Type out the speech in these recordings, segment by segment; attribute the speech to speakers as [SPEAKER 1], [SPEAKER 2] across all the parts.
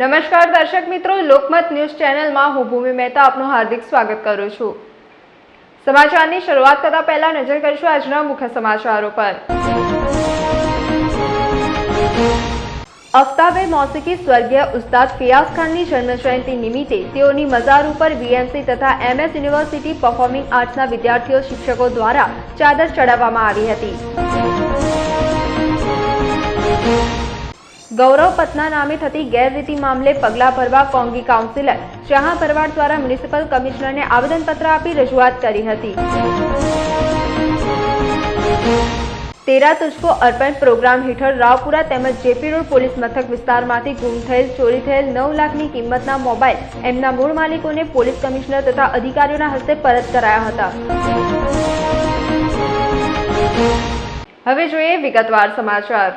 [SPEAKER 1] નમસ્કાર દર્શક મિત્રો, લોકમત ન્યૂઝ ચેનલમાં હું ભૂમિ મહેતા આપનું હાર્દિક સ્વાગત કરું છું. સમાચારની શરૂઆત કરતા પહેલા નજર કરીશું આજના મુખ્ય સમાચારો પર. અફતાબે મોસીકી સ્વર્ગીય ઉસ્તાદ ફિયાઝ ખાનની જન્મજયંતિ નિમિત્તે તેઓની મઝાર ઉપર બીએમસી તથા એમએસ યુનિવર્સિટી પરફોર્મિંગ આર્ટ્સના વિદ્યાર્થીઓ શિક્ષકો દ્વારા ચાદર ચડાવવામાં આવી હતી. ગૌરવ પતના નામે થતી ગેરરીતિ મામલે પગલાં ભરવા કોંગી કાઉન્સિલર શાહ ભરવાડ દ્વારા મ્યુનિસિપલ કમિશનરને આવેદનપત્ર આપી રજૂઆત કરી હતી. તેરા તુજકો અર્પણ પ્રોગ્રામ હેઠળ રાવપુરા તેમજ જેપી રોડ પોલીસ મથક વિસ્તારમાંથી ગુમ થયેલ, ચોરી થયેલ નવ લાખની કિંમતના મોબાઈલ એમના મૂળ માલિકોને પોલીસ કમિશનર તથા અધિકારીઓના હસ્તે પરત કરાયા હતા. હવે જોઈએ વિગતવાર સમાચાર.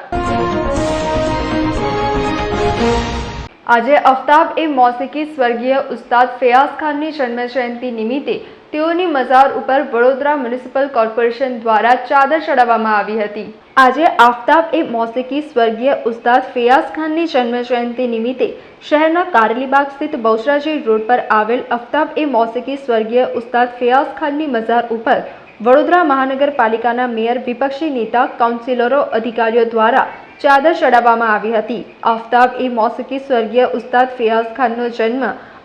[SPEAKER 1] આજે અફતાબ એ મોસીકી સ્વર્ગીય ઉસ્તાદ ફૈયાઝ ખાનની જન્મજયંતિ નિમિત્તે તેઓની મઝાર ઉપર વડોદરા મ્યુનિસિપલ કોર્પોરેશન દ્વારા ચાદર ચડાવવામાં આવી હતી. આજે આફતાબ એ મોસીકી સ્વર્ગીય ઉસ્તાદ ફૈયાઝ ખાનની જન્મજયંતિ નિમિત્તે શહેરના કારેલીબાગ સ્થિત બહુચરાજી રોડ પર આવેલ અફતાબ એ મોસીકી સ્વર્ગીય ઉસ્તાદ ફૈયાઝ ખાનની મઝાર ઉપર વડોદરા મહાનગરપાલિકાના મેયર વિપક્ષી નેતા કાઉન્સિલરો અધિકારીઓ દ્વારા ચાદર ચડાવવામાં આવી હતી. આફતાબ એ મોસીકી સ્વર્ગીય ઉસ્તાદ ફિયાઝ ખાનનો જન્મ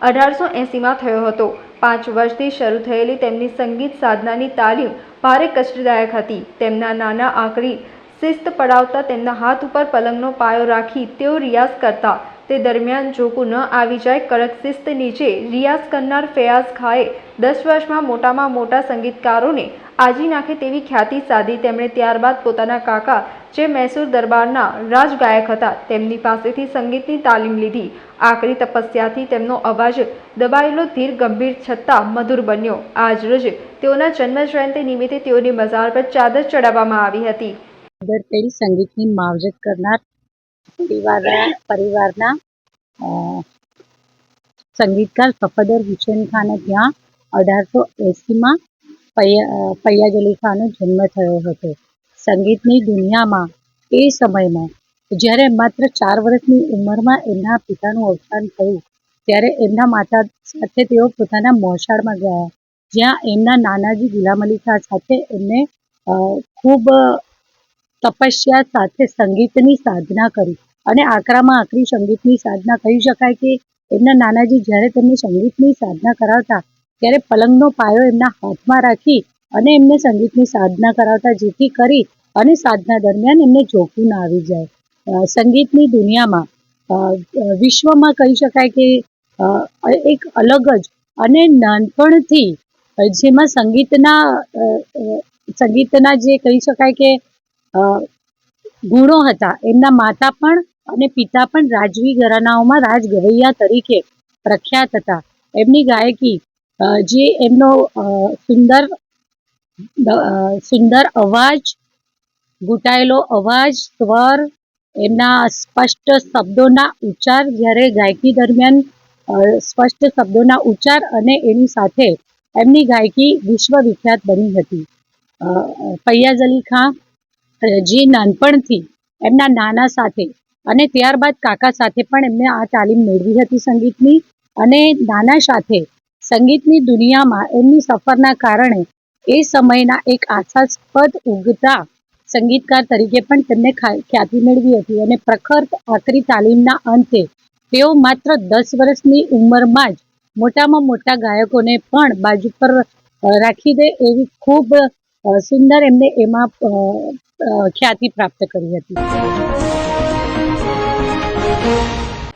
[SPEAKER 1] અઢારસો એંસીમાં થયો હતો. પાંચ વર્ષથી શરૂ થયેલી તેમની સંગીત સાધનાની તાલીમ ભારે કષ્ટદાયક હતી. તેમના નાના આકરી શિસ્ત પડાવતા તેમના હાથ ઉપર પલંગનો પાયો રાખી તેઓ રિયાઝ કરતા તે દરમિયાન જોકું ન આવી જાય કડક શિસ્ત નીચે રિયાઝ કરનાર ફયાઝ ખાએ દસ વર્ષમાં મોટામાં મોટા સંગીતકારોને આજી નાખે તેવી ખ્યાતિ સાધી. તેમણે ત્યારબાદ પોતાના કાકા, જે મૈસૂર દરબારના રાજગાયક હતા, તેમની પાસેથી સંગીતની તાલીમ લીધી. આકરી તપસ્યાથી તેમનો અવાજ દબાયેલો ધીર ગંભીર છતાં મધુર બન્યો. આજ રોજ તેઓના જન્મજયંતિ નિમિત્તે તેઓની મજાર પર ચાદર ચડાવવામાં આવી હતી.
[SPEAKER 2] સંગીતની માવજત કરનાર પરિવારના પરિવારના સંગીતકાર સફદર હુસેન ખાને ત્યાં અઢારસો એંસીમાં પૈયાજ અલી ખાનનો જન્મ થયો હતો. સંગીતની દુનિયામાં એ સમયમાં જ્યારે માત્ર ચાર વર્ષની ઉંમરમાં એમના પિતાનું અવસાન થયું, ત્યારે એમના માતા સાથે તેઓ પોતાના મોસાળમાં ગયા. જ્યાં એમના નાનાજી ગુલામ અલી ખાન સાથે એમને ખૂબ તપસ્યા સાથે સંગીતની સાધના કરી. અને આકરામાં આકરી સંગીતની સાધના કહી શકાય કે એમના નાનાજી જ્યારે તેમને સંગીતની સાધના કરાવતા, ત્યારે પલંગનો પાયો એમના હાથમાં રાખી અને એમને સંગીતની સાધના કરાવતા જેથી કરી અને સાધના દરમિયાન એમને જોખું ના આવી જાય. સંગીતની દુનિયામાં વિશ્વમાં કહી શકાય કે એક અલગ જ અને નાનપણથી જેમાં સંગીતના સંગીતના જે કહી શકાય કે ગુણો હતા. એમના માતા પણ અને પિતા પણ રાજવી ઘરાનાઓમાં રાજ ગવૈયા તરીકે પ્રખ્યાત હતા. એમની ગાયકી જે એમનો સુંદર સુંદર અવાજ ઘૂંટાયેલો અવાજ સ્વર એમના સ્પષ્ટ શબ્દોના ઉચ્ચાર જ્યારે ગાયકી દરમિયાન સ્પષ્ટ શબ્દોના ઉચ્ચાર અને એની સાથે એમની ગાયકી વિશ્વ વિખ્યાત બની હતી. ફૈયાઝ અલી ખાં અ, જે નાનપણથી એમના નાના સાથે અને ત્યારબાદ કાકા સાથે પણ એમને આ તાલીમ મેળવી હતી સંગીતની અને નાના સાથે સંગીતની દુનિયામાં એમની સફરના કારણે એ સમયના એક આશાસ્પદ ઉગતા સંગીતકાર તરીકે પણ તેમને ખ્યાતિ મેળવી હતી અને પ્રખર આકરી તાલીમના અંતે તેઓ માત્ર દસ વર્ષની ઉંમરમાં જ મોટામાં મોટા ગાયકોને પણ બાજુ પર રાખી દે એવી ખૂબ સુંદર એમને એમાં ખ્યાતિ પ્રાપ્ત કરી હતી.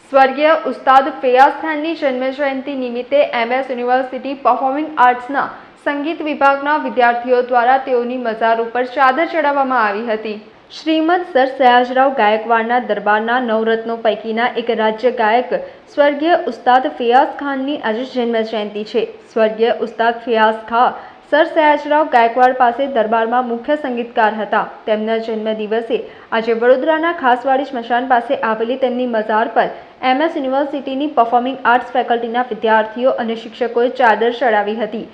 [SPEAKER 1] સ્વર્ગીય ઉસ્તાદ ફૈયાઝ ખાનની જન્મજયંતિ નિમિત્તે એમએસ યુનિવર્સિટી પરફોર્મિંગ આર્ટ્સના સંગીત વિભાગના વિદ્યાર્થીઓ દ્વારા તેઓની મજાર ઉપર ચાદર ચડાવવામાં આવી હતી. શ્રીમદ સર સયાજરાવ ગાયકવાડના દરબારના નવરત્નો પૈકીના એક રાજ્ય ગાયક સ્વર્ગીય ઉસ્તાદ ફિયાઝ ખાનની આજે જન્મજયંતિ છે. સ્વર્ગીય ઉસ્તાદ ફિયાઝ ખા સર સયાજરાવ ગાયકવાડ પાસે દરબારમાં મુખ્ય સંગીતકાર હતા. તેમના જન્મદિવસે આજે વડોદરાના ખાસવાડી સ્મશાન પાસે આવેલી તેમની મઝાર પર એમએસ યુનિવર્સિટીની પરફોર્મિંગ આર્ટ્સ ફેકલ્ટીના વિદ્યાર્થીઓ અને શિક્ષકોએ ચાદર ચડાવી હતી.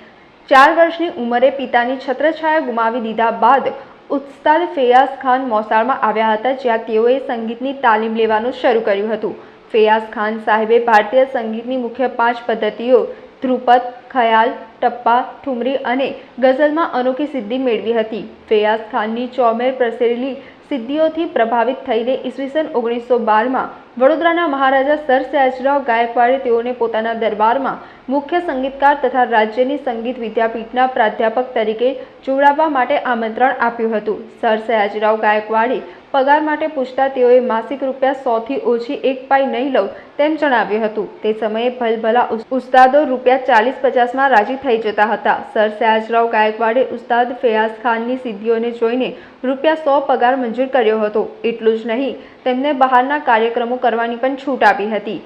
[SPEAKER 1] ચાર વર્ષની ઉંમરે પિતાની છત્રછાયા ગુમાવી દીધા બાદ ઉસ્તાદ ફેયાઝ ખાન મોસાળમાં આવ્યા હતા, જ્યાં તેઓએ સંગીતની તાલીમ લેવાનું શરૂ કર્યું હતું. ફેયાઝ ખાન સાહેબે ભારતીય સંગીતની મુખ્ય પાંચ પદ્ધતિઓ ધ્રુપદ, ખયાલ, ટપ્પા, ઠુમરી અને ગઝલમાં અનોખી સિદ્ધિ મેળવી હતી. ફેયાઝ ખાનની ચોમેર પ્રસરેલી સિદ્ધિઓથી પ્રભાવિત થઈને ઈસવીસન ઓગણીસો બારમાં વડોદરાના મહારાજા સર સયાજરાવ ગાયકવાડે તેઓને પોતાના દરબારમાં મુખ્ય સંગીતકાર તથા રાજ્યની સંગીત વિદ્યાપીઠના પ્રાધ્યાપક તરીકે જોડાવા માટે આમંત્રણ આપ્યું હતું. સર સયાજરાવ ગાયકવાડે પગાર માટે પૂછતા તેઓએ માસિક રૂપિયા સોથી ઓછી એક પાઈ નહીં લઉં તેમ જણાવ્યું હતું. તે સમયે ભલભલા ઉસ્તાદો રૂપિયા ચાલીસ પચાસમાં રાજી થઈ જતા હતા. સર સયાજરાવ ગાયકવાડે ઉસ્તાદ ફેયાઝ ખાનની સિદ્ધિઓને જોઈને રૂપિયા સો પગાર મંજૂર કર્યો હતો. એટલું જ નહીં, તેમને બહારના કાર્યક્રમો કરવાની પણ છૂટ આપી હતી.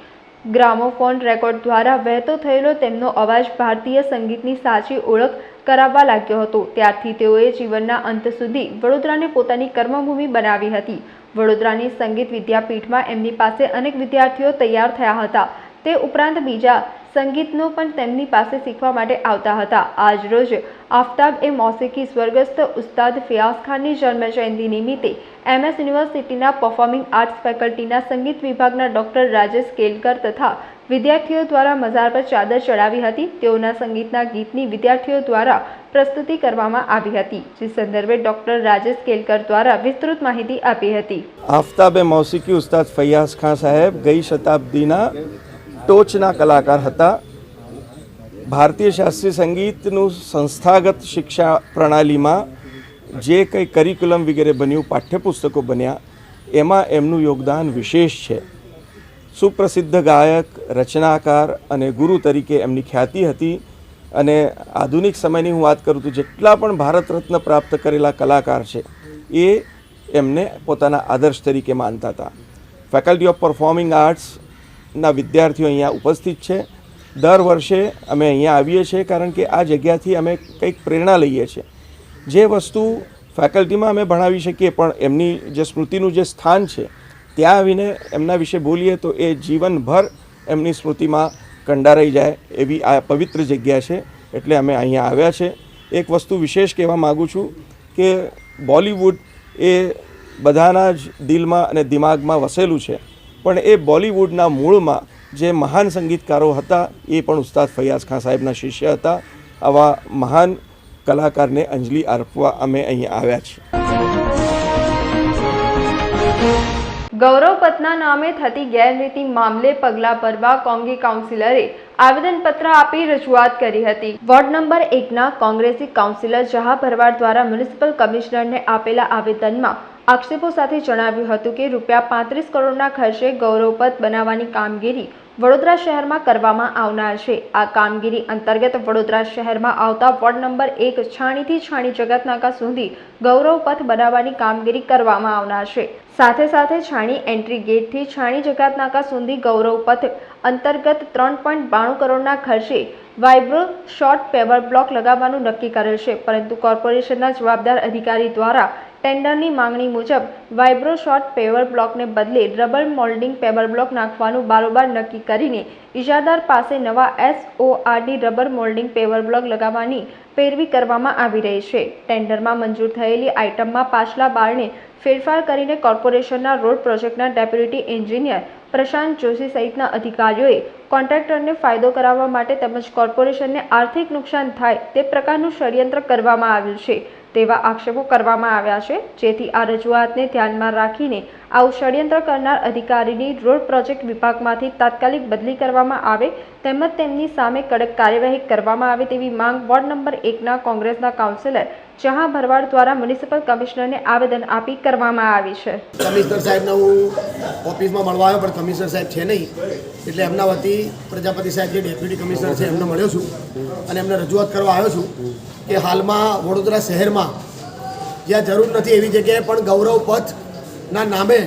[SPEAKER 1] ગ્રામોફોન રેકોર્ડ દ્વારા વહેતો થયેલો તેમનો અવાજ ભારતીય સંગીતની સાચી ઓળખ કરાવવા લાગ્યો હતો. ત્યારથી તેઓએ જીવનના અંત સુધી વડોદરાને પોતાની કર્મભૂમિ બનાવી હતી. વડોદરાની સંગીત વિદ્યાપીઠમાં એમની પાસે અનેક વિદ્યાર્થીઓ તૈયાર થયા હતા. તે ઉપરાંત બીજા સંગીતનો પણ તેમની પાસે શીખવા માટે આવતા હતા. આજ રોજ આફતાબ એ મોસીકી સ્વર્ગસ્થ ઉસ્તાદ ફિયાઝ ખાનની જન્મજયંતિ નિમિત્તે એમએસ યુનિવર્સિટીના પરફોર્મિંગ આર્ટ્સ ફેકલ્ટીના સંગીત વિભાગના ડોક્ટર રાજેશ કેલકર તથા વિદ્યાર્થીઓ દ્વારા મઝાર પર ચાદર ચડાવી હતી. તેઓના સંગીતના ગીતની વિદ્યાર્થીઓ દ્વારા પ્રસ્તુતિ કરવામાં આવી હતી, જે સંદર્ભે ડોક્ટર રાજેશ કેલકર દ્વારા વિસ્તૃત માહિતી આપી હતી.
[SPEAKER 3] આફતાબે મૌસિકી ઉસ્તાદ ફૈયાઝ ખાન સાહેબ ગઈ શતાબ્દીના ટોચના કલાકાર હતા. ભારતીય શાસ્ત્રીય સંગીતનું સંસ્થાગત શિક્ષા પ્રણાલીમાં જે કંઈ કરિક્યુલમ વગેરે બન્યું, પાઠ્યપુસ્તકો બન્યા, એમાં એમનું યોગદાન વિશેષ છે. સુપ્રસિદ્ધ ગાયક, રચનાકાર અને ગુરુ તરીકે એમની ખ્યાતિ હતી અને આધુનિક સમયની હું વાત કરું તો જેટલા પણ ભારત રત્ન પ્રાપ્ત કરેલા કલાકાર છે, એ એમને પોતાના આદર્શ તરીકે માનતા હતા. ફેકલ્ટી ઓફ પરફોર્મિંગ આર્ટ્સના વિદ્યાર્થીઓ અહીંયા ઉપસ્થિત છે. દર વર્ષે અમે અહીંયા આવીએ છીએ કારણ કે આ જગ્યાથી અમે કંઈક પ્રેરણા લઈએ છીએ. જે વસ્તુ ફેકલ્ટીમાં અમે ભણાવી શકીએ પણ એમની જે સ્મૃતિનું જે સ્થાન છે, ત્યાં આવીને એમના વિશે બોલીએ તો એ જીવનભર એમની સ્મૃતિમાં કંડારાઈ જાય એવી આ પવિત્ર જગ્યા છે. એટલે અમે અહીંયા આવ્યા છે. એક વસ્તુ વિશેષ કહેવા માગું છું કે બોલિવૂડ એ બધાના જ દિલમાં અને દિમાગમાં વસેલું છે. પણ એ બોલિવૂડના મૂળમાં જે મહાન સંગીતકારો હતા, એ પણ ઉસ્તાદ ફૈયાઝ ખાન સાહેબના શિષ્ય હતા. આવા મહાન કલાકારને અંજલિ અર્પવા અમે અહીંયા આવ્યા છીએ.
[SPEAKER 1] ગૌરવ પતના નામે થતી ગેરરીતિ મામલે પગલાં ભરવા કોંગી કાઉન્સિલરે આવેદનપત્ર આપી રજૂઆત કરી હતી. વોર્ડ નંબર એકના કોંગ્રેસી કાઉન્સિલર જહા ભરવાડ દ્વારા મ્યુનિસિપલ કમિશનરને આપેલા આવેદનમાં આક્ષેપો સાથે જણાવ્યું હતું કે રૂપિયા પાંત્રીસ કરોડના ખર્ચે ગૌરવપથ બનાવવાની કામગીરી વડોદરા શહેરમાં કરવામાં આવનાર છે. આ કામગીરી અંતર્ગત વડોદરા શહેરમાં આવતા વોર્ડ નંબર એક છાણીથી છાણી જગતનાકા સુધી ગૌરવ પથ બનાવવાની કામગીરી કરવામાં આવનાર છે. સાથે સાથે છાણી એન્ટ્રી ગેટથી છાણી જગતનાકા સુધી ગૌરવ પથ અંતર્ગત ત્રણ પોઈન્ટ બાણું કરોડના ખર્ચે વાઇબ્રો શોર્ટ પેવર બ્લોક લગાવવાનું નક્કી કરેલ છે, પરંતુ કોર્પોરેશનના જવાબદાર અધિકારી દ્વારા ટેન્ડરની માંગણી મુજબ વાઇબ્રો શોર્ટ પેવર બ્લોકને બદલે રબર મોલ્ડિંગ પેવર બ્લોક નાખવાનું બારોબાર નક્કી કરીને ઇજાદાર પાસે નવા S O R D rubber moulding paver block લગાવવાની પેરવી કરવામાં આવી રહી છે. ટેન્ડરમાં મંજૂર થયેલી આઇટમમાં પાછલા બારણે ફેરફાર કરીને કોર્પોરેશનના રોડ પ્રોજેક્ટના ડેપ્યુટી એન્જિનિયર પ્રશાંત જોશી સહિતના અધિકારીઓએ કોન્ટ્રાક્ટરને ફાયદો કરાવવા માટે તેમજ કોર્પોરેશનને આર્થિક નુકસાન થાય તે પ્રકારનું ષડયંત્ર કરવામાં આવ્યું છે તેવા આક્ષેપો કરવામાં આવ્યા છે. જેથી આ રજૂઆતને ધ્યાનમાં રાખીને આવું ષડયંત્ર કરનાર અધિકારીની રોડ પ્રોજેક્ટ વિભાગમાંથી તાત્કાલિક બદલી કરવામાં આવે તેમજ તેમની સામે કડક કાર્યવાહી કરવામાં આવે તેવી માંગ વોર્ડ નંબર એકના કોંગ્રેસના કાઉન્સિલર જહાં ભરવાડ દ્વારા મ્યુનિસિપલ કમિશનરને આવેદન આપી કરવામાં આવી છે.
[SPEAKER 4] કમિશનર સાહેબને હું ઓફિસમાં મળવા આવ્યો, પણ કમિશનર સાહેબ છે નહીં. એટલે એમના વતી પ્રજાપતિ સાહેબ જે ડેપ્યુટી કમિશનર છે, એમને મળ્યો છું અને એમને રજૂઆત કરવા આવ્યો છું કે હાલમાં વડોદરા શહેરમાં જ્યાં જરૂર નથી એવી જગ્યાએ પણ ગૌરવ પથના નામે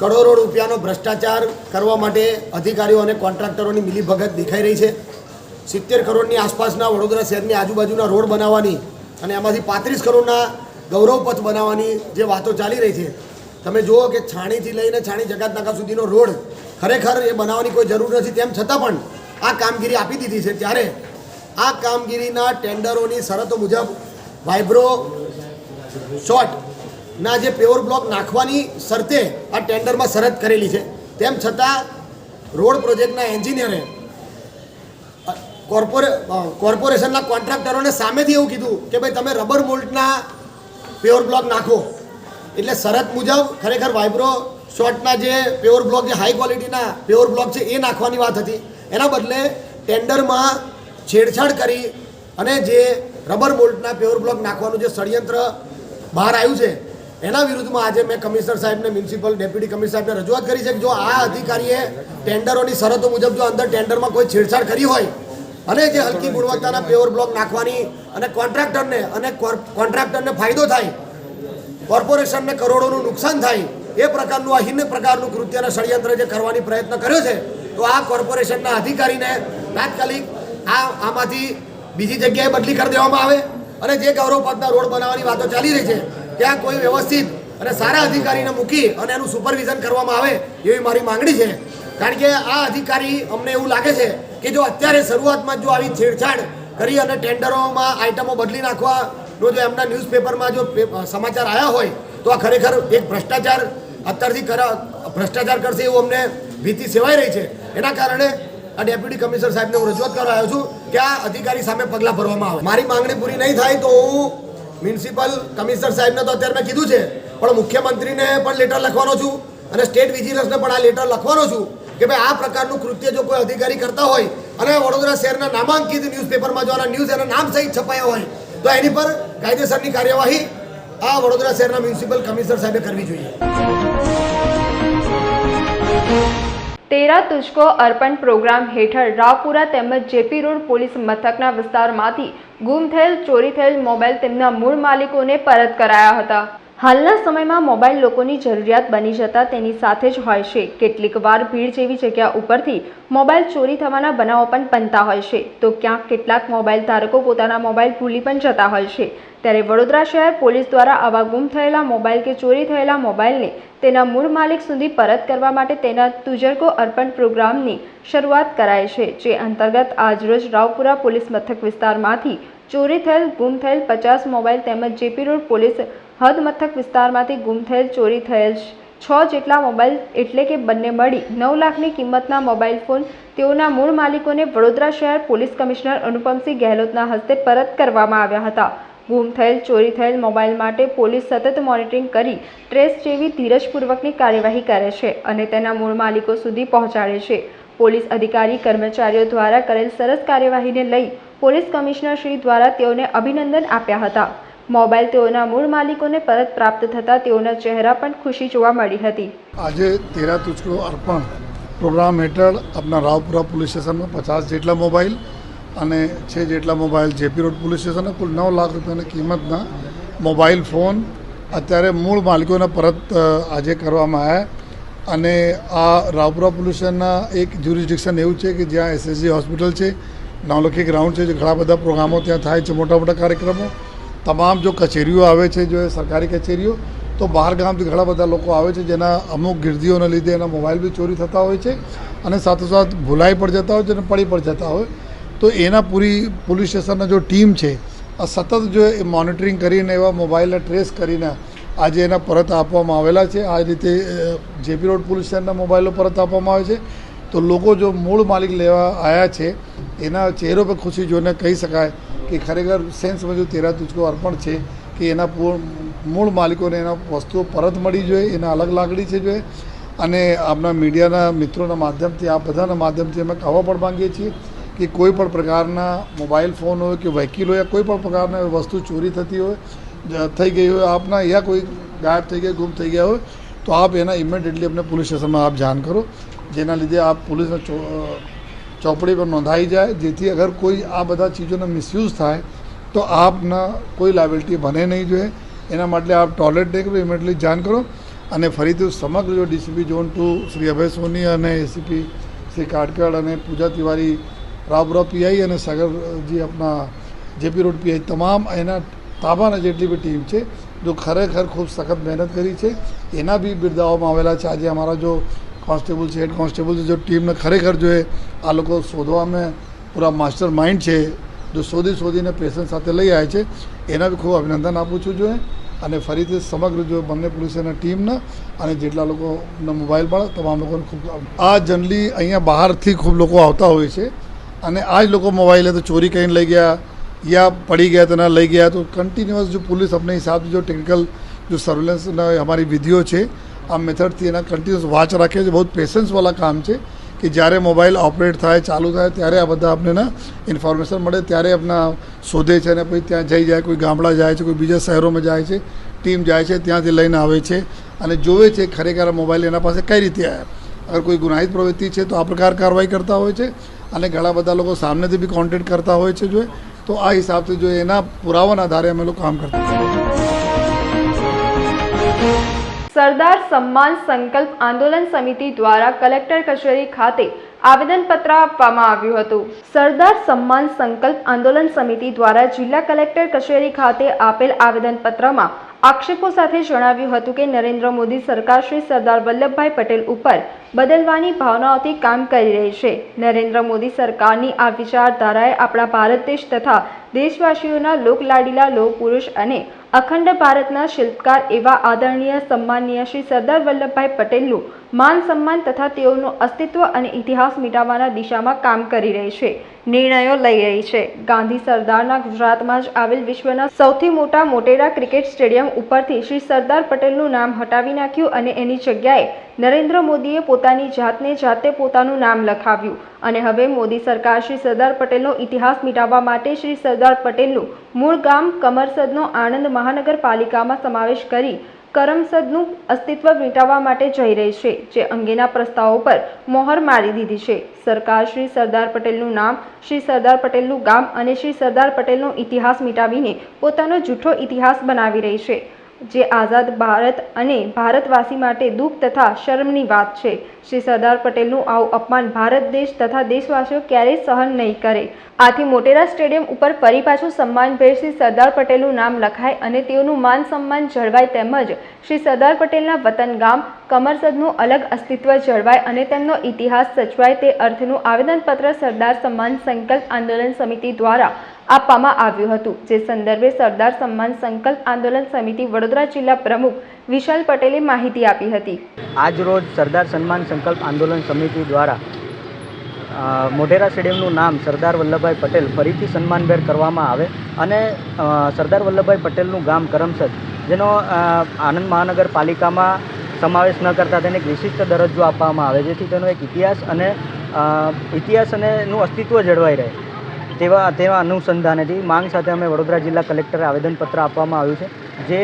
[SPEAKER 4] કરોડો રૂપિયાનો ભ્રષ્ટાચાર કરવા માટે અધિકારીઓ અને કોન્ટ્રાક્ટરોની મિલીભગત દેખાઈ રહી છે. સિત્તેર કરોડની આસપાસના વડોદરા શહેરની આજુબાજુના રોડ બનાવવાની અને એમાંથી પાંત્રીસ કરોડના ગૌરવપથ બનાવવાની જે વાતો ચાલી રહી છે. તમે જુઓ કે છાણીથી લઈને છાણી જગતનાકા સુધીનો રોડ ખરેખર એ બનાવવાની કોઈ જરૂર નથી, તેમ છતાં પણ આ કામગીરી આપી દીધી છે. ત્યારે આ કામગીરીના ટેન્ડરોની શરતો મુજબ વાઇબ્રો શોર્ટના જે પેવર બ્લોક નાખવાની શરતે આ ટેન્ડરમાં શરત કરેલી છે. તેમ છતાં રોડ પ્રોજેક્ટના એન્જિનિયરે કોર્પોરે કોર્પોરેશનના કોન્ટ્રાક્ટરોને સામેથી એવું કીધું કે ભાઈ તમે રબર બોલ્ટના પ્યોર બ્લોક નાખો. એટલે શરત મુજબ ખરેખર વાઇબ્રો શોર્ટના જે પ્યોર બ્લોક જે હાઈ ક્વોલિટીના પ્યોર બ્લોક છે, એ નાખવાની વાત હતી. એના બદલે ટેન્ડરમાં છેડછાડ કરી અને જે રબર બોલ્ટના પ્યોર બ્લોક નાખવાનું જે ષડયંત્ર બહાર આવ્યું છે એના વિરુદ્ધમાં આજે મેં કમિશનર સાહેબને, મ્યુનિસિપલ ડેપ્યુટી કમિશનર સાહેબને રજૂઆત કરી છે કે જો આ અધિકારીએ ટેન્ડરોની શરતો મુજબ જો અંદર ટેન્ડરમાં કોઈ છેડછાડ કરી હોય, અને જે હલકી ગુણવત્તાના પેવર બ્લોક નાખવાની અને કોન્ટ્રાક્ટરને અને કોન્ટ્રાક્ટરને ફાયદો થાય કોર્પોરેશનને કરોડોનું નુકસાન થાય, એ પ્રકારનું આ હિન્ન પ્રકારનું કૃત્યના ષડયંત્ર જે કરવાની પ્રયત્ન કર્યો છે, તો આ કોર્પોરેશનના અધિકારીને તાત્કાલિક આ, આમાંથી બીજી જગ્યાએ બદલી કરી દેવામાં આવે, અને જે ગૌરવપથના રોડ બનાવવાની વાતો ચાલી રહી છે ત્યાં કોઈ વ્યવસ્થિત અને સારા અધિકારીને મૂકી અને એનું સુપરવિઝન કરવામાં આવે એવી મારી માંગણી છે. કારણ કે આ અધિકારી અમને એવું લાગે છે કે જો અત્યારે શરૂઆતમાં જો આવી છેડછાડ કરી અને ટેન્ડરોમાં આઇટમો બદલી નાખવાનો જો એમના ન્યૂઝપેપરમાં જો સમાચાર આવ્યા હોય, તો આ ખરેખર એક ભ્રષ્ટાચાર અત્યારથી કરા, ભ્રષ્ટાચાર કરશે એવું અમને ભીતિ સેવાઈ રહી છે. એના કારણે આ ડેપ્યુટી કમિશનર સાહેબને હું રજૂઆત કરવા આવ્યો છું કે આ અધિકારી સામે પગલાં ભરવામાં આવે. મારી માંગણી પૂરી નહીં થાય તો હું મ્યુનિસિપલ કમિશનર સાહેબને તો અત્યારે મેં કીધું છે, પણ મુખ્યમંત્રીને પણ લેટર લખવાનો છું અને સ્ટેટ વિજિલન્સને પણ આ લેટર લખવાનો છું કે ભાઈ આ પ્રકારનું કૃત્ય જો કોઈ અધિકારી કરતા હોય અને વડોદરા શહેરના નામાંકિત ન્યૂઝપેપરમાં જો આના ન્યૂઝ એના નામ સહિત છપાયા હોય, તો એની પર કાયદેસરની કાર્યવાહી આ વડોદરા શહેરના મ્યુનિસિપલ કમિશનર સાહેબે કરવી જોઈએ.
[SPEAKER 1] તેરા તુજકો અર્પણ પ્રોગ્રામ હેઠળ રાવપુરા તેમજ જેપી રોડ પોલીસ મથકના વિસ્તારમાંથી ગુમ થયેલ, ચોરી થયેલ મોબાઈલ તેમના મૂળ માલિકોને પરત કરાયા હતા. હાલના સમયમાં મોબાઈલ લોકોની જરૂરિયાત બની જતા તેની સાથે જ હોય છે. કેટલીક વાર ભીડ જેવી જગ્યા ઉપરથી મોબાઈલ ચોરી થવાના બનાવો પણ બનતા હોય છે. તો ક્યાંક કેટલાક મોબાઈલ ધારકો પોતાના મોબાઈલ ભૂલી પણ જતા હોય છે. ત્યારે વડોદરા શહેર પોલીસ દ્વારા આવા ગુમ થયેલા મોબાઈલ કે ચોરી થયેલા મોબાઈલને તેના મૂળ માલિક સુધી પરત કરવા માટે તેના તુજરકો અર્પણ પ્રોગ્રામની શરૂઆત કરાય છે, જે અંતર્ગત આજરોજ રાવપુરા પોલીસ મથક વિસ્તારમાંથી ચોરી થયેલ, ગુમ થયેલ પચાસ મોબાઈલ તેમજ જેપી રોડ પોલીસ હદ મથક વિસ્તારમાંથી ગુમ થયેલ ચોરી થયેલ છ જેટલા મોબાઈલ એટલે કે બંને મળી. નવ લાખની કિંમતના મોબાઈલ ફોન તેઓના મૂળ માલિકોને વડોદરા શહેર પોલીસ કમિશનર અનુપમસિંહ ગેહલોતના હસ્તે પરત કરવામાં આવ્યા હતા. ગુમ થયેલ ચોરી થયેલ મોબાઈલ માટે પોલીસ સતત મોનિટરિંગ કરી ટ્રેસ જેવી ધીરજપૂર્વકની કાર્યવાહી કરે છે અને તેના મૂળ માલિકો સુધી પહોંચાડે છે. પોલીસ અધિકારી, કર્મચારીઓ દ્વારા કરેલ સરસ કાર્યવાહીને લઈ પોલીસ કમિશનર શ્રી દ્વારા તેઓને અભિનંદન આપ્યા હતા. મોબાઈલ તેઓના મૂળ માલિકોને પરત પ્રાપ્ત થતાં તેઓના ચહેરા પણ ખુશી જોવા મળી હતી.
[SPEAKER 5] આજે તેરા તુજકો અર્પણ પ્રોગ્રામ હેઠળ આપણા રાવપુરા પોલીસ સ્ટેશનમાં પચાસ જેટલા મોબાઈલ અને છે જેટલા મોબાઈલ જેપી રોડ પોલીસ સ્ટેશને કુલ નવ લાખ રૂપિયાની કિંમતના મોબાઈલ ફોન અત્યારે મૂળ માલિકોને પરત આજે કરવામાં આવ્યા અને આ રાવપુરા પોલીસ સ્ટેશનના એક જ્યુરિસ્ડિક્શન એવું છે કે જ્યાં એસએસજી હોસ્પિટલ છે નવલખી ગ્રાઉન્ડ છે, જે ઘણા બધા પ્રોગ્રામો ત્યાં થાય છે મોટા મોટા કાર્યક્રમો. તમામ જો કચેરીઓ આવે છે, જો સરકારી કચેરીઓ, તો બહાર ગામથી ઘણા બધા લોકો આવે છે, જેના અમુક ગીર્દીઓને લીધે એના મોબાઈલ બી ચોરી થતા હોય છે અને સાથોસાથ ભૂલાઈ પણ જતા હોય છે અને પડી પણ જતા હોય. તો એના પૂરી પોલીસ સ્ટેશનના જો ટીમ છે, આ સતત જો એ મોનિટરિંગ કરીને એવા મોબાઈલને ટ્રેસ કરીને આજે એના પરત આપવામાં આવેલા છે. આ રીતે જેપી રોડ પોલીસ સ્ટેશનના મોબાઈલો પરત આપવામાં આવે છે. તો લોકો જો મૂળ માલિક લેવા આવ્યા છે, એના ચહેરો પર ખુશી જોઈને કહી શકાય કે ખરેખર સેન્સ મજૂર તેરા તુચકો અર્પણ છે કે એના મૂળ માલિકોને એના વસ્તુઓ પરત મળી જોઈએ, એના અલગ લાગણી છે જોઈએ. અને આપણા મીડિયાના મિત્રોના માધ્યમથી, આ બધાના માધ્યમથી અમે કહેવા પણ માંગીએ છીએ કે કોઈ પણ પ્રકારના મોબાઈલ ફોન હોય કે વહીકલ હોય, કોઈ પણ પ્રકારના વસ્તુ ચોરી થતી હોય થઈ ગઈ હોય, આપના યા કોઈ ગાયબ થઈ ગયા, ગુમ થઈ ગયા હોય, તો આપ એના ઇમિડિયેટલી અમને પોલીસ સ્ટેશનમાં આપ જાણ કરો. જેના લીધે આપ પોલીસના ચોપડી પર નોંધાઈ જાય, જેથી અગર કોઈ આ બધા ચીજોનો મિસયુઝ થાય, તો આપના કોઈ લાયબિલિટી બને નહીં જોઈએ. એના માટે આપ ટોયલેટ કરો ઇમિડિયટલી જાણ કરો અને ફરીથી સમગ્ર જો DCP zone two Shri Abhay Soni અને એસીપી શ્રી કાટકડ અને પૂજા તિવારી રાવપુરા પીઆઈ અને સાગરજી આપણા જેપી રોડ પીઆઈ તમામ એના તાબાના જેટલી બી ટીમ છે, જો ખરેખર ખૂબ સખત મહેનત કરી છે, એના બી બિરદાવવામાં આવેલા છે. આજે અમારા જો કોન્સ્ટેબલ છે, હેડ કોન્સ્ટેબલ છે, જો ટીમને ખરેખર જોઈએ આ લોકો શોધવામાં પૂરા માસ્ટર માઇન્ડ છે, જો શોધી શોધીને પેશન્ટ સાથે લઈ આવે છે, એના બી ખૂબ અભિનંદન આપું છું જોઈએ અને ફરીથી સમગ્ર જો બંને પોલીસના ટીમના અને જેટલા લોકોના મોબાઈલ પણ તમામ લોકોને ખૂબ આ જનરલી અહીંયા બહારથી ખૂબ લોકો આવતા હોય છે. અને આ જ લોકો મોબાઈલે તો ચોરી કરીને લઈ ગયા, યા પડી ગયા, તેના લઈ ગયા, તો કન્ટિન્યુઅસ જો પોલીસ આપણે હિસાબથી જો ટેકનિકલ જો સર્વેલન્સના અમારી વિધિઓ છે આ મેથડથી એના કન્ટિન્યુઅસ વાચ રાખે છે. બહુ પેશન્સવાળા કામ છે કે જ્યારે મોબાઈલ ઓપરેટ થાય, ચાલુ થાય, ત્યારે આ બધા આપણને ઇન્ફોર્મેશન મળે. ત્યારે આપણા શોધે છે અને પછી ત્યાં જઈ જાય, કોઈ ગામડા જાય છે, કોઈ બીજા શહેરોમાં જાય છે ટીમ જાય છે, ત્યાંથી લઈને આવે છે. અને જોવે છે ખરેખર મોબાઈલ એના પાસે કઈ રીતે આવ્યા અગર કોઈ ગુનાહિત પ્રવૃત્તિ છે તો આ પ્રકાર કાર્યવાહી કરતા હોય છે અને ઘણા બધા લોકો સામનેથી બી કોન્ટેક્ટ કરતા હોય છે જો તો આ હિસાબથી જો એના પુરાવાના આધારે અમે લોકો કામ કરતા.
[SPEAKER 1] સરદાર સન્માન સંકલ્પ આંદોલન સમિતિ દ્વારા કલેક્ટર કચેરી ખાતે આવેદનપત્ર આપવામાં આવ્યું હતું. સરદાર સન્માન સંકલ્પ આંદોલન સમિતિ દ્વારા જિલ્લા કલેક્ટર કચેરી ખાતે આપેલ આવેદનપત્રમાં આક્ષેપો સાથે જણાવ્યું હતું કે નરેન્દ્ર મોદી સરકાર શ્રી સરદાર વલ્લભભાઈ પટેલ ઉપર બદલવાની ભાવનાઓથી કામ કરી રહી છે. નરેન્દ્ર મોદી સરકારની આ વિચારધારાએ આપણા ભારત દેશ તથા દેશવાસીઓના લોકલાડીલા લોહ પુરુષ અને અખંડ ભારતના શિલ્પકાર એવા આદરણીય સન્માનીય શ્રી સરદાર વલ્લભભાઈ પટેલનું માન સન્માન તથા તેઓનું અસ્તિત્વ અને ઇતિહાસ મિટાવવાના દિશામાં કામ કરી રહી છે. નિર્ણયો લઈ રહી છે. ગાંધી સરદારના ગુજરાતમાં જ આવેલ વિશ્વના સૌથી મોટા મોટેરા ક્રિકેટ સ્ટેડિયમ ઉપરથી શ્રી સરદાર પટેલનું નામ હટાવી નાખ્યું અને એની જગ્યાએ નરેન્દ્ર મોદીએ પોતાની જાતને જાતે પોતાનું નામ લખાવ્યું. અને હવે મોદી સરકાર શ્રી સરદાર પટેલનો ઇતિહાસ મિટાવવા માટે શ્રી સરદાર પટેલનું મૂળ ગામ કમરસદનો આણંદ મહાનગરપાલિકામાં સમાવેશ કરી કરમસદનું અસ્તિત્વ મિટાવવા માટે જઈ રહી છે, જે અંગેના પ્રસ્તાવો પર મોહર મારી દીધી છે. સરકાર શ્રી સરદાર પટેલનું નામ, શ્રી સરદાર પટેલનું ગામ અને શ્રી સરદાર પટેલનો ઇતિહાસ મિટાવીને પોતાનો જૂઠો ઇતિહાસ બનાવી રહી છે. જે આઝાદ ભારત અને ભારતવાસી માટે દુઃખ તથા શર્મની વાત છે. શ્રી સરદાર પટેલનું આવું અપમાન ભારત દેશ તથા દેશવાસીઓ ક્યારેય સહન નહીં કરે. આથી મોટેરા સ્ટેડિયમ ઉપર ફરી પાછું સન્માનભેર શ્રી સરદાર પટેલનું નામ લખાય અને તેઓનું માન સન્માન જળવાય તેમજ શ્રી સરદાર પટેલના વતન ગામ કમરસદનું અલગ અસ્તિત્વ જળવાય અને તેમનો ઇતિહાસ સચવાય તે અર્થનું આવેદનપત્ર સરદાર સન્માન સંકલ્પ આંદોલન સમિતિ દ્વારા આપવામાં આવ્યું હતું. જે સંદર્ભે સરદાર સન્માન સંકલ્પ આંદોલન સમિતિ વડોદરા જિલ્લા પ્રમુખ વિશાલ પટેલે માહિતી આપી હતી.
[SPEAKER 6] આજ રોજ સરદાર સન્માન સંકલ્પ આંદોલન સમિતિ દ્વારા મોઢેરા સ્ટેડિયમનું નામ સરદાર વલ્લભભાઈ પટેલ ફરીથી સન્માનભેર કરવામાં આવે અને સરદાર વલ્લભભાઈ પટેલનું ગામ કરમસદ, જેનો આણંદ મહાનગરપાલિકામાં સમાવેશ ન કરતા તેને એક વિશિષ્ટ દરજ્જો આપવામાં આવે, જેથી તેનો એક ઇતિહાસ અને ઇતિહાસ અને એનું અસ્તિત્વ જળવાઈ રહે. તેવા તેવા અનુસંધાનેથી માંગ સાથે અમે વડોદરા જિલ્લા કલેક્ટરે આવેદનપત્ર આપવામાં આવ્યું છે. જે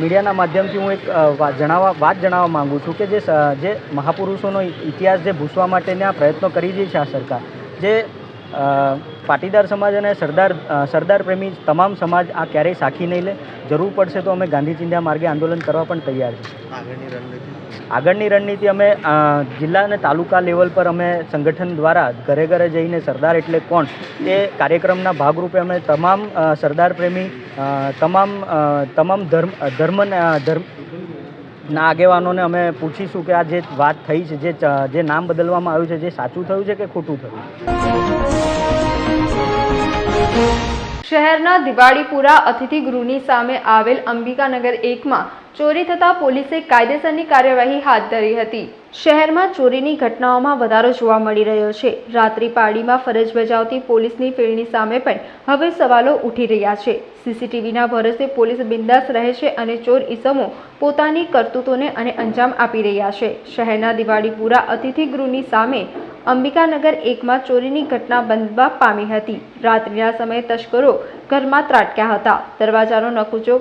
[SPEAKER 6] મીડિયાના માધ્યમથી હું એક જણાવવા, વાત જણાવવા માગું છું કે જે જે મહાપુરુષોનો ઇતિહાસ જે ભૂસવા માટેના પ્રયત્નો કરી રહી છે આ સરકાર, જે પાટીદાર સમાજ અને સરદાર સરદાર પ્રેમી તમામ સમાજ આ ક્યારેય સાખી નહીં લે. જરૂર પડશે તો અમે ગાંધી ચિંધ્યા માર્ગે આંદોલન કરવા પણ તૈયાર છીએ. આગળની રણનીતિ અમે જિલ્લા અને તાલુકા લેવલ પર અમે સંગઠન દ્વારા ઘરે ઘરે જઈને સરદાર એટલે કોણ એ કાર્યક્રમના ભાગરૂપે અમે તમામ સરદાર પ્રેમી તમામ તમામ ધર્મ ધર્મ ધર્મ, ના આગેવાનોને અમે પૂછીશું કે આ જે વાત થઈ છે, જે જે નામ બદલવામાં આવ્યું છે, જે સાચું થયું છે કે ખોટું થયું
[SPEAKER 1] શહેરના દિવાળીપુરા અતિથિગૃહની સામે આવેલ અંબિકાનગર એકમાં ચોરી થતાં પોલીસે કાયદેસરની કાર્યવાહી હાથ ધરી હતી. શહેરમાં ચોરીની ઘટનાઓમાં વધારો જોવા મળી રહ્યો છે. રાત્રિ પાળીમાં ફરજ બજાવતી પોલીસની ફિલ્ડની સામે પણ હવે સવાલો ઉઠી રહ્યા છે. સીસીટીવીના ભરોસે પોલીસ બિંદાસ રહે છે અને ચોર ઈસમો પોતાની કરતૂતોને અને અંજામ આપી રહ્યા છે. શહેરના દિવાળીપુરા અતિથિગૃહની સામે અંબિકાનગર એકમાં ચોરીની ઘટના બનવા પામી હતી. રાત્રિના સમયે તસ્કરો ઘરમાં ત્રાટક્યા હતા. દરવાજાનો નકુચો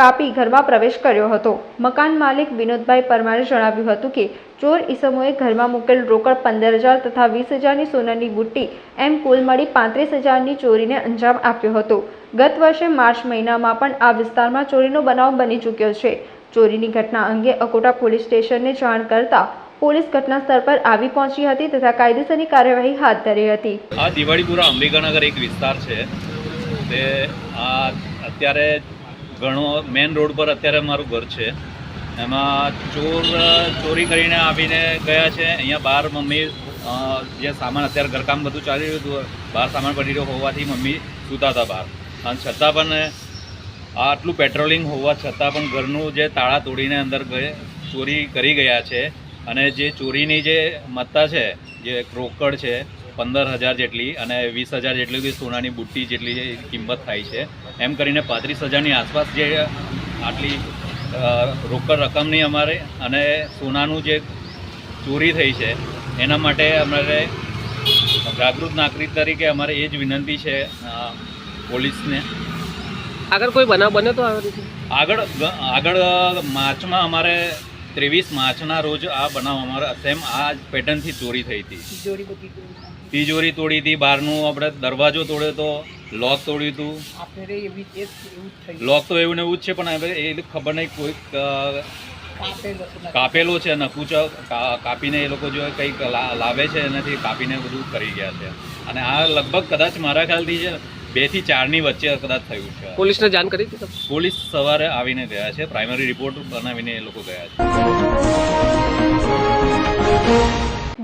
[SPEAKER 1] કાપી ઘરમાં પ્રવેશ કર્યો હતો. મકાન માલિક વિનોદભાઈ પરમારે જણાવ્યું હતું કે, ચોર ઈસમોએ ઘરમાં મૂકેલ રોકડ પંદર હજાર તથા વીસ હજારની સોનાની બુટ્ટી એમ કુલ મળી પાંત્રીસ હજારની ચોરીને અંજામ આપ્યો હતો. ગત વર્ષે માર્ચ મહિનામાં પણ આ વિસ્તારમાં ચોરીનો બનાવ બની ચૂક્યો છે. ચોરીની ઘટના અંગે અકોટા પોલીસ સ્ટેશનને જાણ કરતા પોલીસ ઘટના સ્થળ પર આવી પહોંચી હતી તથા કાયદેસરની કાર્યવાહી હાથ ધરી હતી.
[SPEAKER 7] આ દિવાળીપુરા અંબિકાનગર એક વિસ્તાર છે. તે આ અત્યારે ઘણો મેન રોડ પર અત્યારે મારું ઘર છે. એમાં ચોર, ચોરી કરીને આવીને ગયા છે. અહીંયા બહાર મમ્મી જે સામાન અત્યારે ઘરકામ બધું ચાલી રહ્યું હતું બહાર સામાન પડી રહ્યો હોવાથી મમ્મી સૂતા હતા બહાર. અને છતાં પણ આટલું પેટ્રોલિંગ હોવા છતાં પણ ઘરનું જે તાળા તોડીને અંદર ચોરી કરી ગયા છે. અને જે ચોરીની જે મત્તા છે, જે રોકડ છે પંદર હજાર જેટલી અને વીસ હજાર જેટલી બી સોનાની બુટ્ટી જેટલી કિંમત થાય છે. એમ કરીને પાંત્રીસ હજારની આસપાસ જે આટલી રોકડ રકમની અમારે અને સોનાનું જે ચોરી થઈ છે એના માટે અમારે જાગૃત નાગરિક તરીકે અમારે એ જ વિનંતી છે પોલીસને.
[SPEAKER 8] આગળ કોઈ બનાવ બન્યો તો
[SPEAKER 7] આગળ આગળ માર્ચમાં અમારે ત્રેવીસ માર્ચના રોજ આ બનાવ અમારા સેમ આ જ પેટર્નથી ચોરી થઈ હતી. તિજોરી તોડી હતી બહારનું આપણે દરવાજો તોડ્યો તો લોક તોડ્યું હતું. લોક તો એવું ને એવું જ છે પણ એ ખબર નહીં કોઈ કાપેલો છે નકુચો કાપીને એ લોકો જો કંઈક લાવે છે એનાથી કાપીને બધું કરી ગયા છે. અને આ લગભગ કદાચ મારા ખ્યાલથી છે બેથી ચારની વચ્ચે કદાચ થયું છે.
[SPEAKER 8] પોલીસને જાણ કરી હતી
[SPEAKER 7] પોલીસ સવારે આવીને ગયા છે. પ્રાઇમરી રિપોર્ટ બનાવીને એ લોકો ગયા છે.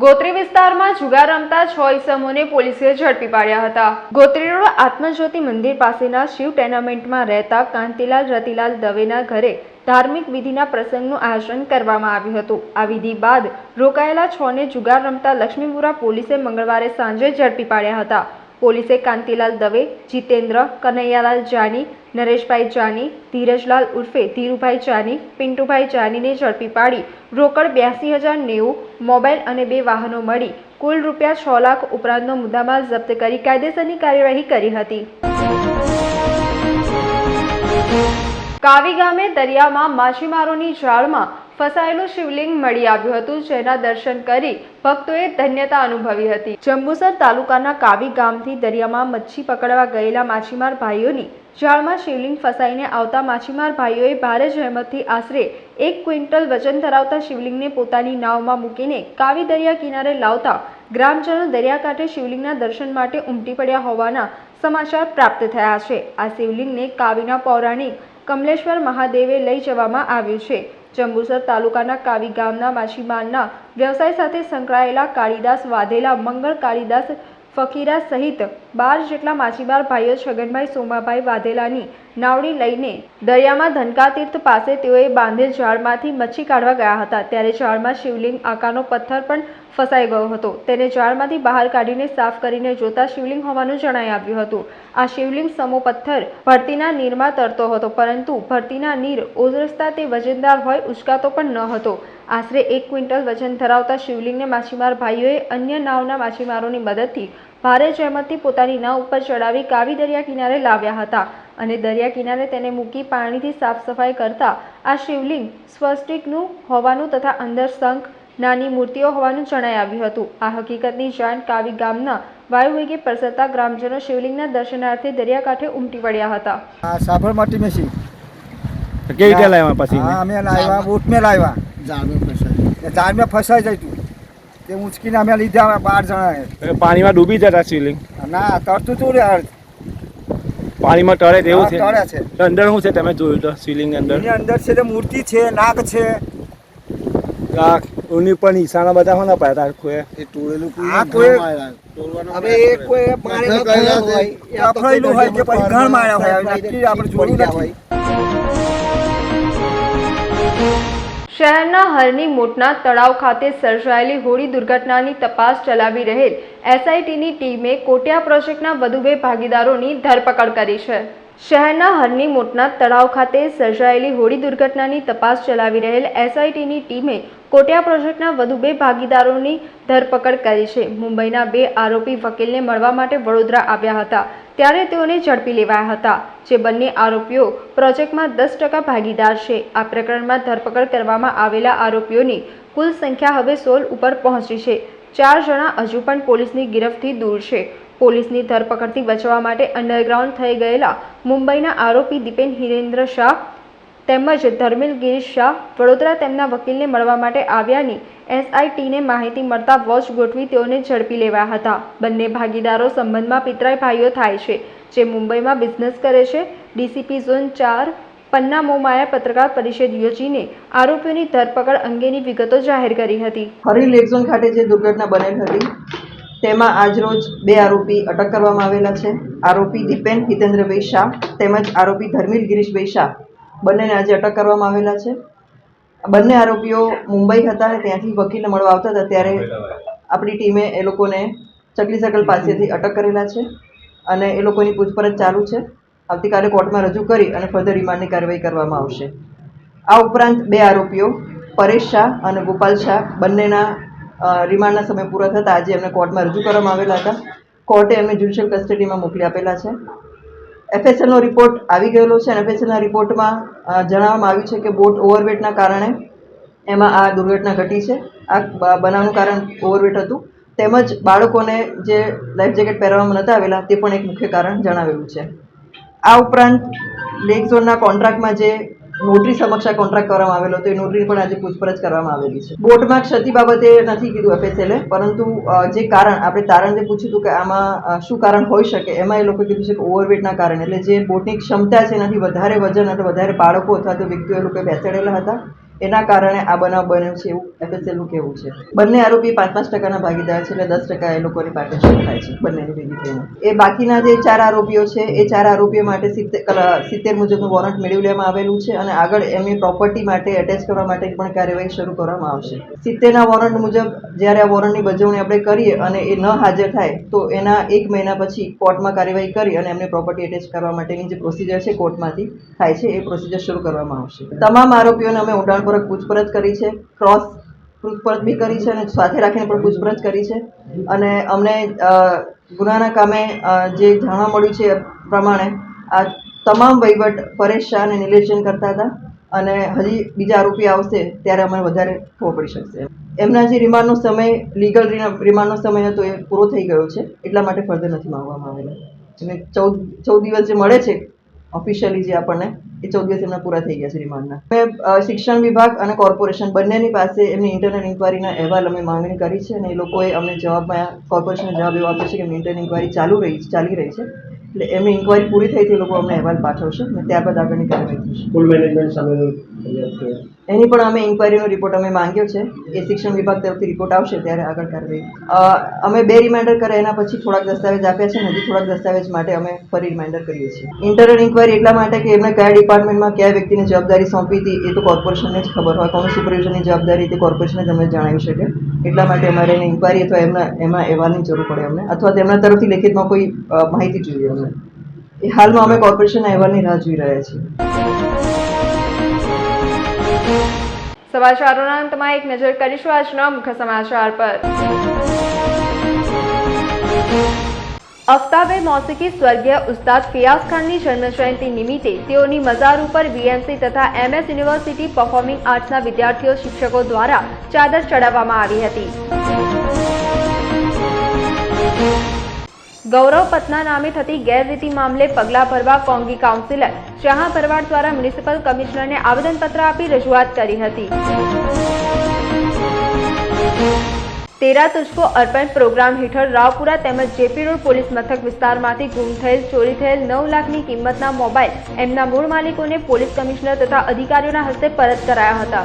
[SPEAKER 1] ગોત્રી વિસ્તારમાં જુગાર રમતા છ ઈસમોને પોલીસે ઝડપી પાડ્યા હતા. ગોત્રી રોડ આત્મજ્યોતિ મંદિર પાસેના શિવ ટેનામેન્ટમાં રહેતા કાંતિલાલ રતિલાલ દવેના ઘરે ધાર્મિક વિધિના પ્રસંગનું આયોજન કરવામાં આવ્યું હતું. આ વિધિ બાદ રોકાયેલા છ ને જુગાર રમતા લક્ષ્મીપુરા પોલીસે મંગળવારે સાંજે ઝડપી પાડ્યા હતા. પોલીસે કાંતિલાલ દવે, જીતેન્દ્ર કનૈયાલાલ જાની, નરેશભાઈ જાની, ધીરજલાલ ઉર્ફે ધીરુભાઈ જાની, પિન્ટુભાઈ જાનીને ઝડપી પાડી. રોકડ બ્યાસી હજાર નેવું, મોબાઈલ અને બે વાહનો મળી. કુલ રૂપિયા છ લાખ ઉપરાંતનો મુદ્દામાલ જપ્ત કરી કાયદેસરની કાર્યવાહી કરી હતી. કાવી ગામે દરિયામાં માછીમારોની જાળમાં ફસાયેલું શિવલિંગ મળી આવ્યું હતું, જેના દર્શન કરી ભક્તોએ ધન્યતા અનુભવી હતી. જંબુસર તાલુકાના કાવી ગામથી દરિયામાં મચ્છી પકડવા ગયેલા માછીમાર ભાઈઓની જાળમાં શિવલિંગ ફસાઈને આવતા માછીમાર ભાઈઓએ ભારે જહેમતથી આશરે એક ક્વિન્ટલ વજન ધરાવતા શિવલિંગને પોતાની નાવમાં મૂકીને કાવી દરિયા કિનારે લાવતા ગ્રામજનો દરિયાકાંઠે શિવલિંગના દર્શન માટે ઉમટી પડ્યા હોવાના સમાચાર પ્રાપ્ત થયા છે. આ શિવલિંગને કાવીના પૌરાણિક કમલેશ્વર મહાદેવે લઈ જવામાં આવ્યું છે. જંબુસર તાલુકાના કાવી ગામના માછીમારના વ્યવસાય સાથે સંકળાયેલા કાળીદાસ વાધેલા મંગળ કાળીદાસ ફકીરા સહિત બાર જેટલા માછીમાર ભાઈઓ છગનભાઈ સોમાભાઈ વાધેલાની નાવડી લઈને દરિયામાં ધનકાતીર્થ પાસે તેઓએ બાંધેલ ઝાડમાંથી મચ્છી કાઢવા ગયા હતા. ત્યારે ઝાડમાં શિવલિંગ આકારનો પથ્થર પણ ફસાઈ ગયો હતો. તેને ઝાડમાંથી બહાર કાઢીને સાફ કરીને જોતા શિવલિંગ હોવાનું જણાઈ આવ્યું હતું. આ શિવલિંગ સમો પથ્થર ભરતીના નીરમાં તરતો હતો, પરંતુ ભરતીના નીર ઓઝરસતા તે વજનદાર હોય ઉચકાતો પણ ન હતો. આશરે એક ક્વિન્ટલ વજન ધરાવતા શિવલિંગને માછીમાર ભાઈઓએ અન્ય નાવના માછીમારોની મદદથી ભારે જહેમતથી પોતાની નાવ ઉપર ચડાવી કાવી દરિયા કિનારે લાવ્યા હતા અને દરિયા કિનારે તેને મૂકી પાણીથી સાફ સફાઈ કરતા આ શિવલિંગ સ્વસ્ટિકનું હોવાનું તથા અંદર શંખ નાની મૂર્તિઓ હોવાનું જણાઈ આવ્યું હતું. આ હકીકતની જાણ કાવી ગામના વાયુવેગે પ્રસરતા ગ્રામજનો શિવલિંગના દર્શનાર્થે દરિયાકાંઠે ઉમટી પડ્યા હતા.
[SPEAKER 9] સાબરમતી મેસી.
[SPEAKER 10] કેવી રીતે લાવ્યા પછી?
[SPEAKER 9] અમે લાવ્યા બોટમે લાવ્યા. ઝાડ में ફસાઈ જાય તું. તે ઉંચકીને અમે લીધા બાર જણા
[SPEAKER 10] પાણીમાં ડૂબી જતા શિવલિંગ
[SPEAKER 9] ના તરતું તું રે અર્થ.
[SPEAKER 10] પાણીમાં તળે તેવું છે.
[SPEAKER 9] તળે છે.
[SPEAKER 10] અંદર શું છે? તમે જોયું તો શિવલિંગ અંદર.
[SPEAKER 9] એની અંદર છે તે મૂર્તિ છે નાક છે.
[SPEAKER 10] નાક ઉની પણ નિશાના બધા હોના પાડતા કોઈ એ
[SPEAKER 9] આ કોઈ હવે એ કોઈ પાણી અફળેલું હોય કે પછી ઘણ માર્યા હોય. નક્કી આપણે જોયું નથી.
[SPEAKER 1] શહેરના હરની મોટના તળાવ ખાતે સર્જાયેલી હોળી દુર્ઘટનાની તપાસ ચલાવી રહેલ એસઆઈટીની ટીમે કોટિયા પ્રોજેક્ટના વધુ બે ભાગીદારોની ધરપકડ કરી છે. શહેરના હરની મોટના તળાવ ખાતે સર્જાયેલી હોળી દુર્ઘટનાની તપાસ ચલાવી રહેલ એસઆઈટીની ટીમે કોટિયા પ્રોજેક્ટના વધુ બે ભાગીદારોની ધરપકડ કરી છે. મુંબઈના બે આરોપી વકીલને મળવા માટે વડોદરા આવ્યા હતા. ત્યારે તેઓને ઝડપી લેવાયા હતા, જે બંને આરોપીઓ પ્રોજેક્ટમાં દસ ટકા ભાગીદાર છે. આ પ્રકરણમાં ધરપકડ કરવામાં આવેલા આરોપીઓની કુલ સંખ્યા હવે સોળ ઉપર પહોંચી છે. ચાર જણા હજુ પણ પોલીસની ગિરફથી દૂર છે. પોલીસની ધરપકડથી બચવા માટે અંડરગ્રાઉન્ડ થઈ ગયેલા મુંબઈના આરોપી દીપેન હિરેન્દ્ર શાહ તેમજ ધર્મેલ ગિરીશ શાહ વડોદરા તેમના વકીલને મળવા માટે આવ્યાની એસઆઈટીને માહિતી મળતા વોચ ગોઠવી તેઓને ઝડપી લેવાયા હતા. બંને ભાગીદારો સંબંધમાં પિતરાઈ ભાઈઓ થાય છે, જે મુંબઈમાં બિઝનેસ કરે છે. ડીસીપી ઝોન ચાર, પન્ના મોમાયા પત્રકાર પરિષદ યોજીને આરોપીઓની ધરપકડ અંગેની વિગતો જાહેર કરી હતી.
[SPEAKER 11] હરી લેકઝોન ખાતે જે દુર્ઘટના બનેલ હતી, તેમાં આજરોજ બે આરોપી અટક કરવામાં આવેલા છે. આરોપી દીપેન હિતેન્દ્રભાઈ શાહ તેમજ આરોપી ધર્મીલ ગિરીશભાઈ શાહ બંનેને આજે અટક કરવામાં આવેલા છે. બંને આરોપીઓ મુંબઈ હતા અને ત્યાંથી વકીલને મળવા આવતા હતા ત્યારે આપણી ટીમે એ લોકોને ચકલી સકલ પાસેથી અટક કરેલા છે અને એ લોકોની પૂછપરછ ચાલુ છે. આવતીકાલે કોર્ટમાં રજૂ કરી અને ફર્ધર રિમાન્ડની કાર્યવાહી કરવામાં આવશે. આ ઉપરાંત બે આરોપીઓ પરેશ શાહ અને ગોપાલ શાહ બંનેના રિમાન્ડના સમય પૂરા થતાં આજે એમને કોર્ટમાં રજૂ કરવામાં આવેલા હતા. કોર્ટે એમને જ્યુડિશિયલ કસ્ટડીમાં મોકલી આપેલા છે. એફએસએલનો રિપોર્ટ આવી ગયેલો છે અને એફએસએલના રિપોર્ટમાં જણાવવામાં આવ્યું છે કે બોટ ઓવરવેટના કારણે એમાં આ દુર્ઘટના ઘટી છે. આ બનાવનું કારણ ઓવરવેટ હતું. તેમજ બાળકોને જે લાઈફ જેકેટ પહેરવામાં નહોતા આવેલા તે પણ એક મુખ્ય કારણ જણાવેલું છે. આ ઉપરાંત લેક ઝોનના કોન્ટ્રાક્ટમાં જે નોટરી સમક્ષ કોન્ટ્રાક્ટ કરવામાં આવેલો હતો. એ નોટરી પણ આજે પૂછપરછ કરવામાં આવેલી છે. બોટમાં ક્ષતિ બાબતે નથી કીધું એફએસએલે પરંતુ જે કારણ, આપણે તારણ જે પૂછ્યું હતું કે આમાં શું કારણ હોઈ શકે, એમાં એ લોકો કીધું છે કે ઓવરવેટના કારણે. એટલે જે બોટની ક્ષમતા છે એનાથી વધારે વજન અને વધારે બાળકો અથવા તો વ્યક્તિઓ લોકો બેસાડેલા હતા. એના કારણે આ બનાવ બન્યો છે એવું એફએસએલનું કહેવું છે. બંને આરોપી પાંચ પાંચ ટકાના ભાગીદાર છે એટલે દસ ટકા એ લોકોની પાર્ટનરશીપ થાય છે બંનેની ભેગી એ બાકીના જે ચાર આરોપીઓ છે, એ ચાર આરોપીઓ માટે સિત્તેર સિત્તેર મુજબનું વોરંટ મેળવી લેવામાં આવેલું છે અને આગળ એમની પ્રોપર્ટી માટે એટેચ કરવા માટે પણ કાર્યવાહી શરૂ કરવામાં આવશે. સિત્તેરના વોરંટ મુજબ જ્યારે આ વોરંટની બજવણી આપણે કરીએ અને એ ન હાજર થાય, તો એના એક મહિના પછી કોર્ટમાં કાર્યવાહી કરી અને એમની પ્રોપર્ટી એટેચ કરવા માટેની જે પ્રોસિજર છે કોર્ટમાંથી થાય છે, એ પ્રોસિજર શરૂ કરવામાં આવશે. તમામ આરોપીઓને અમે ઊંડાણપૂર્વક પૂછપરછ કરી છે. ક્રોસ પૂછપરછ બી કરી છે અને સાથે રાખીને પણ પૂછપરછ કરી છે. અને અમને ગુનાના કામે જે જાણવા મળ્યું છે પ્રમાણે આ તમામ વહીવટ પરેશ શાહ અને નિલેશ કરતા હતા અને હજી બીજા આરોપી આવશે ત્યારે અમને વધારે ખબર પડી શકશે. એમના જે રિમાન્ડનો સમય, લીગલ રિમાન્ડનો સમય હતો એ પૂરો થઈ ગયો છે. એટલા માટે ફર્ધર નથી માંગવામાં આવેલા. અને ચૌદ ચૌદ દિવસ જે મળે છે ઓફિશિયલી જે આપણને એ ચૌદ દિવસ એમના પૂરા થઈ ગયા છે રિમાન્ડના અમે શિક્ષણ વિભાગ અને કોર્પોરેશન બંનેની પાસે એમની ઇન્ટરનલ ઇન્કવાયરીના અહેવાલ અમે માંગણી કરી છે અને એ લોકોએ અમને જવાબમાં કોર્પોરેશને જવાબ એવો આપ્યો છે કે એમની ઇન્ટરનલ ઇન્કવાયરી ચાલુ રહી, ચાલી રહી છે. એટલે એમની ઇન્કવાયરી પૂરી થઈ તે લોકો અમને અહેવાલ પાઠવશે અને ત્યારબાદ આગળની કાર્યવાહી થશે.
[SPEAKER 10] સ્કૂલ મેનેજમેન્ટ સામે
[SPEAKER 11] એની પણ અમે ઇન્કવાયરીનો રિપોર્ટ અમે માંગ્યો છે. એ શિક્ષણ વિભાગ તરફથી રિપોર્ટ આવશે ત્યારે આગળ કાર્યવાહી. અમે બે રિમાઇન્ડર કરે એના પછી થોડાક દસ્તાવેજ આપ્યા છે હજી થોડાક દસ્તાવેજ માટે અમે ફરી રિમાઇન્ડર કરીએ છીએ. ઇન્ટરનલ ઇન્કવાયરી એટલા માટે કે એમને કયા ડિપાર્ટમેન્ટમાં કયા વ્યક્તિને જવાબદારી સોંપી હતી એ તો કોર્પોરેશનને જ ખબર હોય. કોનું સુપરવિઝનની જવાબદારી તે કોર્પોરેશને જ અમને જણાવી શકે એટલા માટે અમારે એને ઇન્કવાયરી અથવા એમના એમાં અહેવાલની જરૂર પડે અમને. અથવા તેમના તરફથી લેખિતમાં કોઈ માહિતી જોઈએ અમને. એ હાલમાં અમે કોર્પોરેશનના અહેવાલની રાહ જોઈ રહ્યા છીએ.
[SPEAKER 1] સમાચારોના અંતમાં એક નજર કરીશું આજના મુખ્ય સમાચાર પર. અફતાબે મોસીકી સ્વર્ગીય ઉસ્તાદ ફિયાઝ ખાનની જન્મજયંતિ નિમિત્તે તેઓની મઝાર ઉપર વીએમસી તથા એમએસ યુનિવર્સિટી પરફોર્મિંગ આર્ટ્સના વિદ્યાર્થીઓ શિક્ષકો દ્વારા ચાદર ચડાવવામાં આવી હતી. ગૌરવ પતના નામે થતી ગેરરીતિ મામલે પગલાં ભરવા કોંગી કાઉન્સિલર શાહ ભરવાડ દ્વારા મ્યુનિસિપલ કમિશનરને આવેદનપત્ર આપી રજૂઆત કરી હતી. તેરા તુજકો અર્પણ પ્રોગ્રામ હેઠળ રાવપુરા તેમજ જેપી રોડ પોલીસ મથક વિસ્તારમાંથી ગુમ થયેલ, ચોરી થયેલ નવ લાખની કિંમતના મોબાઈલ એમના મૂળ માલિકોને પોલીસ કમિશનર તથા અધિકારીઓના હસ્તે પરત કરાયા હતા.